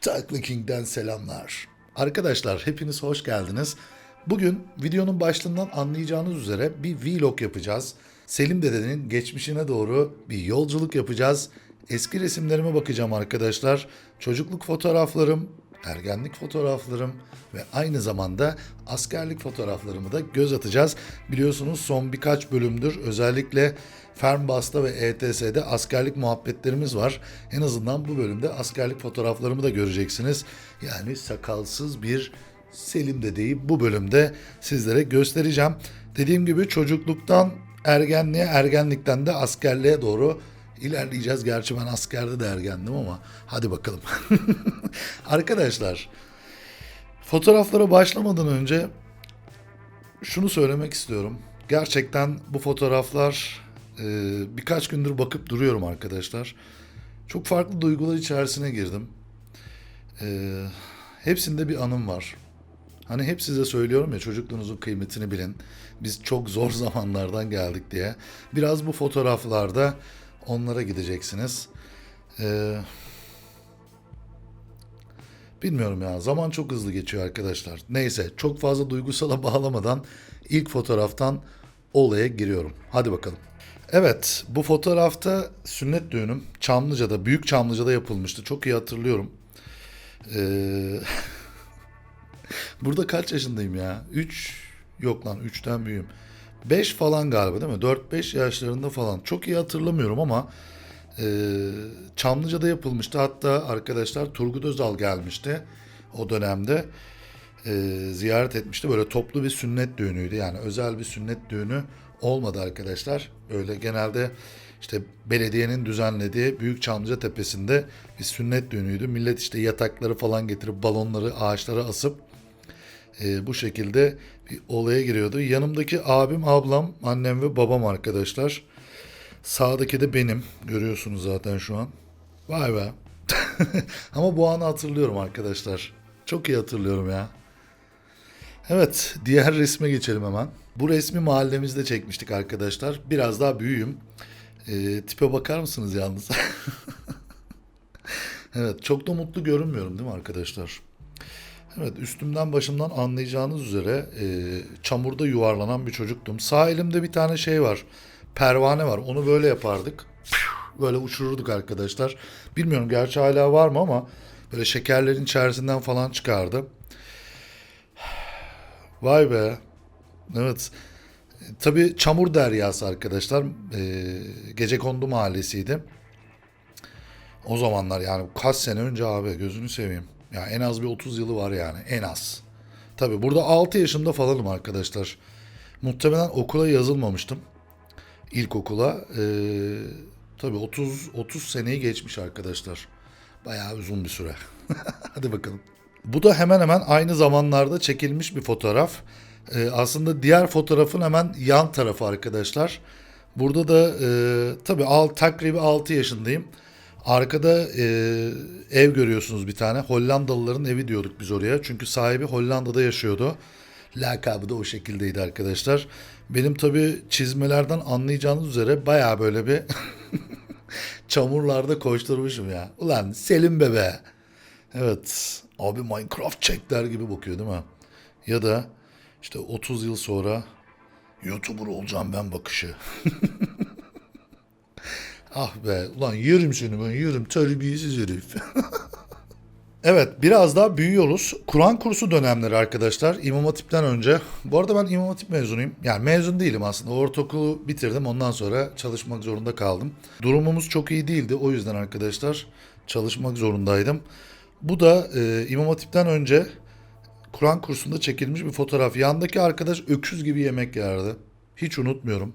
Taklı King'den selamlar. Arkadaşlar hepiniz hoş geldiniz. Bugün videonun başlığından anlayacağınız üzere bir vlog yapacağız. Selim dedenin geçmişine doğru bir yolculuk yapacağız. Eski resimlerime bakacağım arkadaşlar. Çocukluk fotoğraflarım, ergenlik fotoğraflarım ve aynı zamanda askerlik fotoğraflarımı da göz atacağız. Biliyorsunuz son birkaç bölümdür özellikle Fernbus'ta ve ETS'de askerlik muhabbetlerimiz var. En azından bu bölümde askerlik fotoğraflarımı da göreceksiniz. Yani sakalsız bir Selim dedeyi bu bölümde sizlere göstereceğim. Dediğim gibi çocukluktan ergenliğe, ergenlikten de askerliğe doğru ilerleyeceğiz. Gerçi ben askerde de ergendim ama hadi bakalım. Arkadaşlar fotoğraflara başlamadan önce şunu söylemek istiyorum. Gerçekten bu fotoğraflar e, birkaç gündür bakıp duruyorum arkadaşlar. Çok farklı duygular içerisine girdim. E, hepsinde bir anım var. Hani hep size söylüyorum ya çocukluğunuzun kıymetini bilin. Biz çok zor zamanlardan geldik diye. Biraz bu fotoğraflarda onlara gideceksiniz. Ee, bilmiyorum ya zaman çok hızlı geçiyor arkadaşlar. Neyse çok fazla duygusala bağlamadan ilk fotoğraftan olaya giriyorum. Hadi bakalım. Evet bu fotoğrafta sünnet düğünüm Çamlıca'da, Büyük Çamlıca'da yapılmıştı. Çok iyi hatırlıyorum. Ee, Burada kaç yaşındayım ya? 3 yok lan 3'ten büyüğüm. 5 falan galiba değil mi? 4-5 yaşlarında falan. Çok iyi hatırlamıyorum ama e, Çamlıca'da yapılmıştı. Hatta arkadaşlar Turgut Özal gelmişti o dönemde. E, ziyaret etmişti. Böyle toplu bir sünnet düğünüydü. Yani özel bir sünnet düğünü olmadı arkadaşlar. Öyle genelde işte belediyenin düzenlediği Büyük Çamlıca Tepesi'nde bir sünnet düğünüydü. Millet işte yatakları falan getirip balonları ağaçlara asıp e, bu şekilde bir olaya giriyordu. Yanımdaki abim, ablam, annem ve babam arkadaşlar. Sağdaki de benim. Görüyorsunuz zaten şu an. Vay be. Ama bu anı hatırlıyorum arkadaşlar. Çok iyi hatırlıyorum ya. Evet, diğer resme geçelim hemen. Bu resmi mahallemizde çekmiştik arkadaşlar. Biraz daha büyüğüm. E, tipe bakar mısınız yalnız? evet, çok da mutlu görünmüyorum değil mi arkadaşlar? Evet üstümden başımdan anlayacağınız üzere e, çamurda yuvarlanan bir çocuktum. Sağ elimde bir tane şey var. Pervane var. Onu böyle yapardık. Böyle uçururduk arkadaşlar. Bilmiyorum gerçi hala var mı ama böyle şekerlerin içerisinden falan çıkardı. Vay be. Evet. Tabii çamur deryası arkadaşlar. E, Gecekondu mahallesiydi. O zamanlar yani kaç sene önce abi gözünü seveyim. Ya en az bir 30 yılı var yani en az. Tabi burada 6 yaşında falanım arkadaşlar. Muhtemelen okula yazılmamıştım. İlkokula. Ee, tabi 30 30 seneyi geçmiş arkadaşlar. Bayağı uzun bir süre. Hadi bakalım. Bu da hemen hemen aynı zamanlarda çekilmiş bir fotoğraf. Ee, aslında diğer fotoğrafın hemen yan tarafı arkadaşlar. Burada da e, tabii al, takribi 6 yaşındayım. Arkada e, ev görüyorsunuz bir tane. Hollandalıların evi diyorduk biz oraya. Çünkü sahibi Hollanda'da yaşıyordu. Lakabı da o şekildeydi arkadaşlar. Benim tabi çizmelerden anlayacağınız üzere baya böyle bir çamurlarda koşturmuşum ya. Ulan Selim bebe. Evet. Abi Minecraft çekler gibi bakıyor değil mi? Ya da işte 30 yıl sonra YouTuber olacağım ben bakışı. Ah be ulan yerim seni ben yerim terbiyesiz herif. evet biraz daha büyüyoruz. Kur'an kursu dönemleri arkadaşlar İmam Hatip'ten önce. Bu arada ben İmam Hatip mezunuyum. Yani mezun değilim aslında. Ortaokulu bitirdim ondan sonra çalışmak zorunda kaldım. Durumumuz çok iyi değildi o yüzden arkadaşlar çalışmak zorundaydım. Bu da e, İmam Hatip'ten önce Kur'an kursunda çekilmiş bir fotoğraf. Yandaki arkadaş öküz gibi yemek yerdi. Hiç unutmuyorum.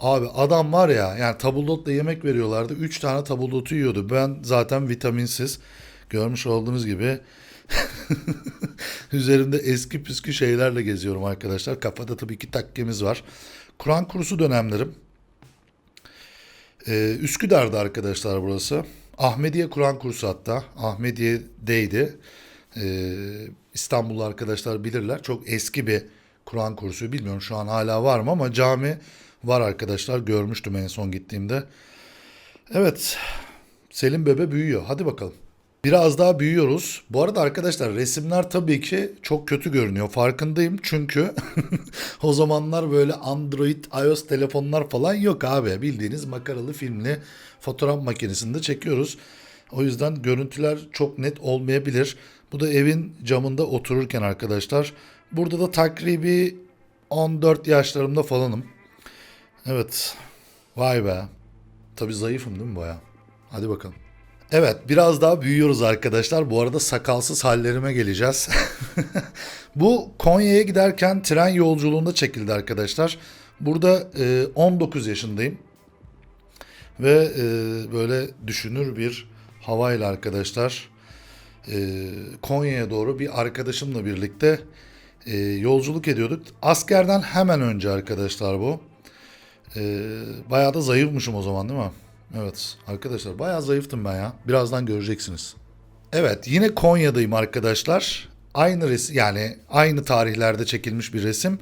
Abi adam var ya yani tabuldotla yemek veriyorlardı. Üç tane tabuldotu yiyordu. Ben zaten vitaminsiz. Görmüş olduğunuz gibi üzerimde eski püskü şeylerle geziyorum arkadaşlar. Kafada tabii ki takkemiz var. Kur'an kursu dönemlerim. Ee, Üsküdar'da arkadaşlar burası. Ahmediye Kur'an kursu hatta. Ahmediye'deydi. Ee, İstanbullu arkadaşlar bilirler. Çok eski bir Kur'an kursu. Bilmiyorum şu an hala var mı ama cami var arkadaşlar. Görmüştüm en son gittiğimde. Evet. Selim Bebe büyüyor. Hadi bakalım. Biraz daha büyüyoruz. Bu arada arkadaşlar resimler tabii ki çok kötü görünüyor. Farkındayım çünkü o zamanlar böyle Android, iOS telefonlar falan yok abi. Bildiğiniz makaralı filmli fotoğraf makinesinde çekiyoruz. O yüzden görüntüler çok net olmayabilir. Bu da evin camında otururken arkadaşlar. Burada da takribi 14 yaşlarımda falanım. Evet. Vay be. Tabii zayıfım değil mi baya? Hadi bakalım. Evet biraz daha büyüyoruz arkadaşlar. Bu arada sakalsız hallerime geleceğiz. Bu Konya'ya giderken tren yolculuğunda çekildi arkadaşlar. Burada e, 19 yaşındayım. Ve e, böyle düşünür bir havayla arkadaşlar e, Konya'ya doğru bir arkadaşımla birlikte e, yolculuk ediyorduk. Askerden hemen önce arkadaşlar bu. E, bayağı da zayıfmışım o zaman değil mi? Evet arkadaşlar bayağı zayıftım ben ya. Birazdan göreceksiniz. Evet yine Konya'dayım arkadaşlar. Aynı resim yani aynı tarihlerde çekilmiş bir resim.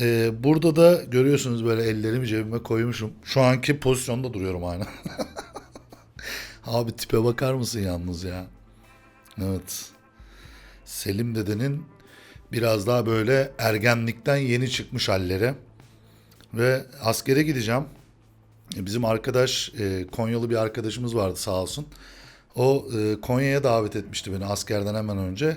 Ee, burada da görüyorsunuz böyle ellerimi cebime koymuşum. Şu anki pozisyonda duruyorum aynı. Abi tipe bakar mısın yalnız ya? Evet. Selim dedenin biraz daha böyle ergenlikten yeni çıkmış halleri. Ve askere gideceğim. E, Bizim arkadaş e, Konyalı bir arkadaşımız vardı sağ olsun. O e, Konya'ya davet etmişti beni askerden hemen önce.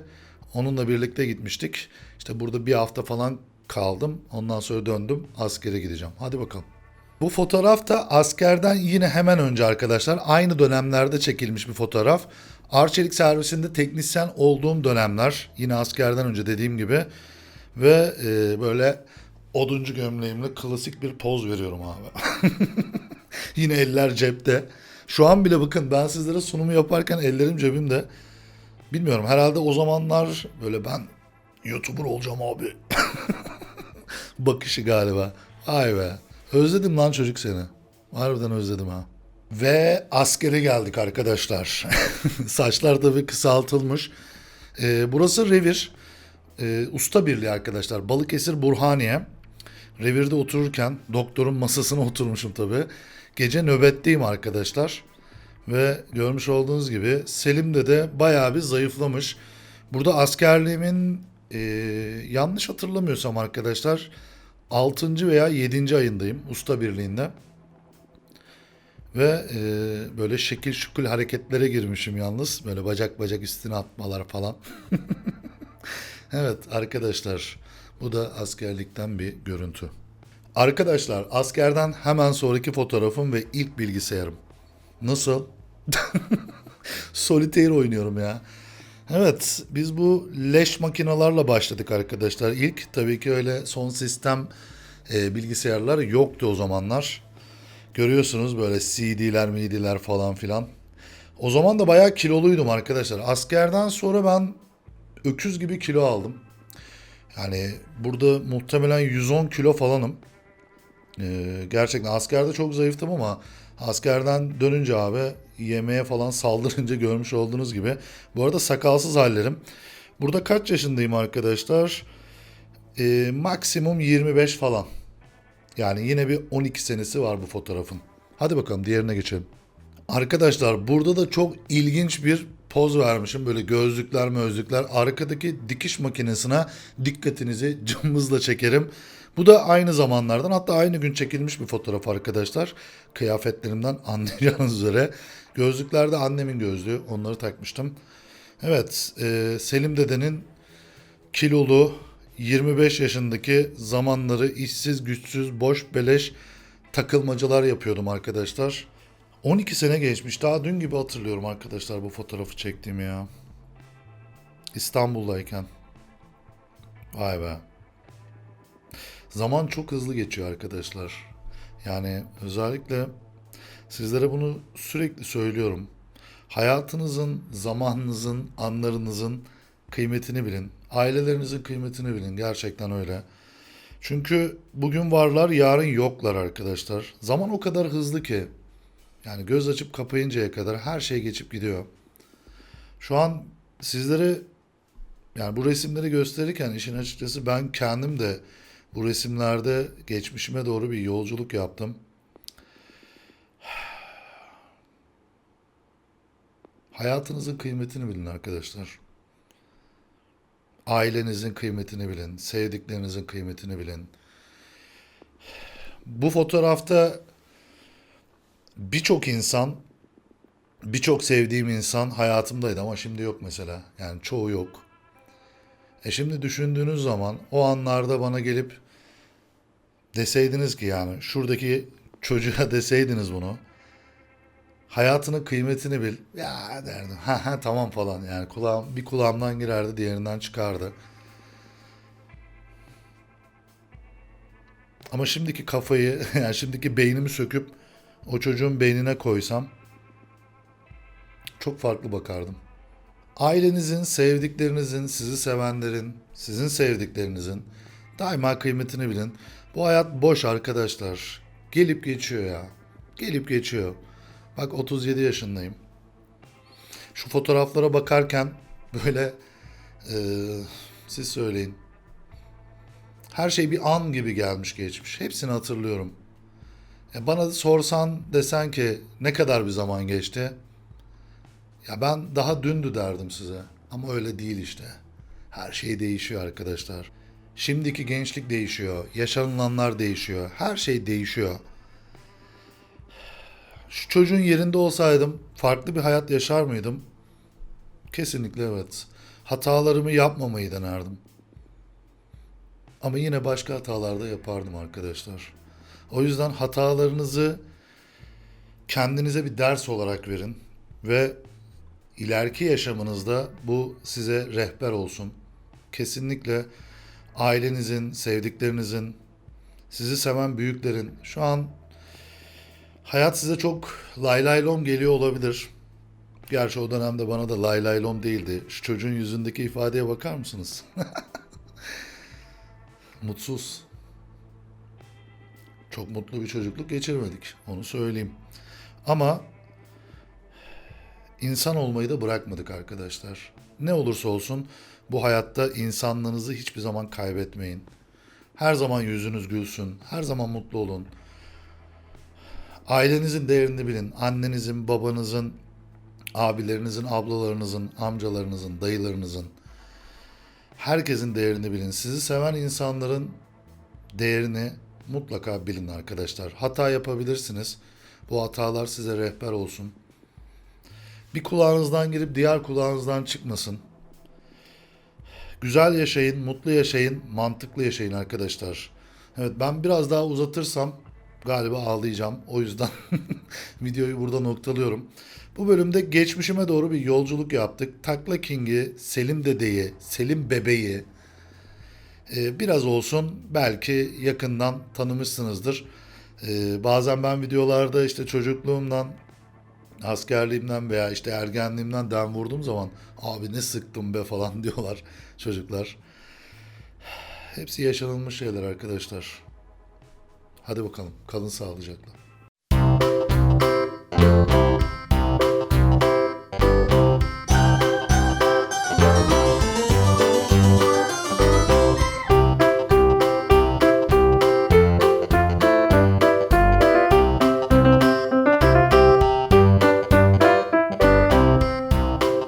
Onunla birlikte gitmiştik. İşte burada bir hafta falan kaldım. Ondan sonra döndüm askere gideceğim. Hadi bakalım. Bu fotoğraf da askerden yine hemen önce arkadaşlar. Aynı dönemlerde çekilmiş bir fotoğraf. Arçelik servisinde teknisyen olduğum dönemler. Yine askerden önce dediğim gibi. Ve e, böyle oduncu gömleğimle klasik bir poz veriyorum abi. Yine eller cepte. Şu an bile bakın ben sizlere sunumu yaparken ellerim cebimde. Bilmiyorum herhalde o zamanlar böyle ben YouTuber olacağım abi. Bakışı galiba. Ay be. Özledim lan çocuk seni. Harbiden özledim ha. Ve askere geldik arkadaşlar. Saçlar tabii kısaltılmış. Ee, burası revir. Ee, usta birliği arkadaşlar. Balıkesir Burhaniye. Revirde otururken doktorun masasına oturmuşum tabii. Gece nöbetteyim arkadaşlar. Ve görmüş olduğunuz gibi Selim de de bayağı bir zayıflamış. Burada askerliğimin e, yanlış hatırlamıyorsam arkadaşlar 6. veya 7. ayındayım usta birliğinde. Ve e, böyle şekil şukul hareketlere girmişim yalnız. Böyle bacak bacak üstüne atmalar falan. Evet arkadaşlar bu da askerlikten bir görüntü. Arkadaşlar askerden hemen sonraki fotoğrafım ve ilk bilgisayarım. Nasıl? Solitaire oynuyorum ya. Evet biz bu leş makinalarla başladık arkadaşlar. İlk tabii ki öyle son sistem e, bilgisayarlar yoktu o zamanlar. Görüyorsunuz böyle CD'ler, MID'ler falan filan. O zaman da bayağı kiloluydum arkadaşlar. Askerden sonra ben öküz gibi kilo aldım. Yani burada muhtemelen 110 kilo falanım. Ee, gerçekten askerde çok zayıftım ama askerden dönünce abi yemeğe falan saldırınca görmüş olduğunuz gibi. Bu arada sakalsız hallerim. Burada kaç yaşındayım arkadaşlar? Ee, maksimum 25 falan. Yani yine bir 12 senesi var bu fotoğrafın. Hadi bakalım diğerine geçelim. Arkadaşlar burada da çok ilginç bir poz vermişim. Böyle gözlükler mözlükler. Arkadaki dikiş makinesine dikkatinizi cımbızla çekerim. Bu da aynı zamanlardan hatta aynı gün çekilmiş bir fotoğraf arkadaşlar. Kıyafetlerimden anlayacağınız üzere. Gözlüklerde annemin gözlüğü. Onları takmıştım. Evet e, Selim dedenin kilolu 25 yaşındaki zamanları işsiz güçsüz boş beleş takılmacalar yapıyordum arkadaşlar. 12 sene geçmiş. Daha dün gibi hatırlıyorum arkadaşlar bu fotoğrafı çektiğimi ya. İstanbul'dayken. Vay be. Zaman çok hızlı geçiyor arkadaşlar. Yani özellikle sizlere bunu sürekli söylüyorum. Hayatınızın, zamanınızın, anlarınızın kıymetini bilin. Ailelerinizin kıymetini bilin. Gerçekten öyle. Çünkü bugün varlar, yarın yoklar arkadaşlar. Zaman o kadar hızlı ki. Yani göz açıp kapayıncaya kadar her şey geçip gidiyor. Şu an sizlere yani bu resimleri gösterirken işin açıkçası ben kendim de bu resimlerde geçmişime doğru bir yolculuk yaptım. Hayatınızın kıymetini bilin arkadaşlar. Ailenizin kıymetini bilin, sevdiklerinizin kıymetini bilin. Bu fotoğrafta birçok insan, birçok sevdiğim insan hayatımdaydı ama şimdi yok mesela. Yani çoğu yok. E şimdi düşündüğünüz zaman o anlarda bana gelip deseydiniz ki yani şuradaki çocuğa deseydiniz bunu. Hayatının kıymetini bil. Ya derdim. Ha ha tamam falan yani kulağım bir kulağımdan girerdi diğerinden çıkardı. Ama şimdiki kafayı yani şimdiki beynimi söküp o çocuğun beynine koysam çok farklı bakardım. Ailenizin, sevdiklerinizin, sizi sevenlerin, sizin sevdiklerinizin daima kıymetini bilin. Bu hayat boş arkadaşlar. Gelip geçiyor ya. Gelip geçiyor. Bak 37 yaşındayım. Şu fotoğraflara bakarken böyle eee, siz söyleyin. Her şey bir an gibi gelmiş geçmiş. Hepsini hatırlıyorum. Ya bana sorsan desen ki ne kadar bir zaman geçti? Ya ben daha dündü derdim size. Ama öyle değil işte. Her şey değişiyor arkadaşlar. Şimdiki gençlik değişiyor. Yaşanılanlar değişiyor. Her şey değişiyor. Şu çocuğun yerinde olsaydım farklı bir hayat yaşar mıydım? Kesinlikle evet. Hatalarımı yapmamayı denerdim. Ama yine başka hatalar da yapardım arkadaşlar. O yüzden hatalarınızı kendinize bir ders olarak verin ve ileriki yaşamınızda bu size rehber olsun. Kesinlikle ailenizin, sevdiklerinizin, sizi seven büyüklerin şu an hayat size çok lay lay lom geliyor olabilir. Gerçi o dönemde bana da lay lay lom değildi. Şu çocuğun yüzündeki ifadeye bakar mısınız? Mutsuz. Çok mutlu bir çocukluk geçirmedik. Onu söyleyeyim. Ama insan olmayı da bırakmadık arkadaşlar. Ne olursa olsun bu hayatta insanlığınızı hiçbir zaman kaybetmeyin. Her zaman yüzünüz gülsün. Her zaman mutlu olun. Ailenizin değerini bilin. Annenizin, babanızın, abilerinizin, ablalarınızın, amcalarınızın, dayılarınızın. Herkesin değerini bilin. Sizi seven insanların değerini mutlaka bilin arkadaşlar. Hata yapabilirsiniz. Bu hatalar size rehber olsun. Bir kulağınızdan girip diğer kulağınızdan çıkmasın. Güzel yaşayın, mutlu yaşayın, mantıklı yaşayın arkadaşlar. Evet ben biraz daha uzatırsam galiba ağlayacağım. O yüzden videoyu burada noktalıyorum. Bu bölümde geçmişime doğru bir yolculuk yaptık. Takla King'i, Selim Dede'yi, Selim Bebe'yi ee, biraz olsun belki yakından tanımışsınızdır. Ee, bazen ben videolarda işte çocukluğumdan, askerliğimden veya işte ergenliğimden den vurduğum zaman abi ne sıktım be falan diyorlar çocuklar. Hepsi yaşanılmış şeyler arkadaşlar. Hadi bakalım kalın sağlıcakla.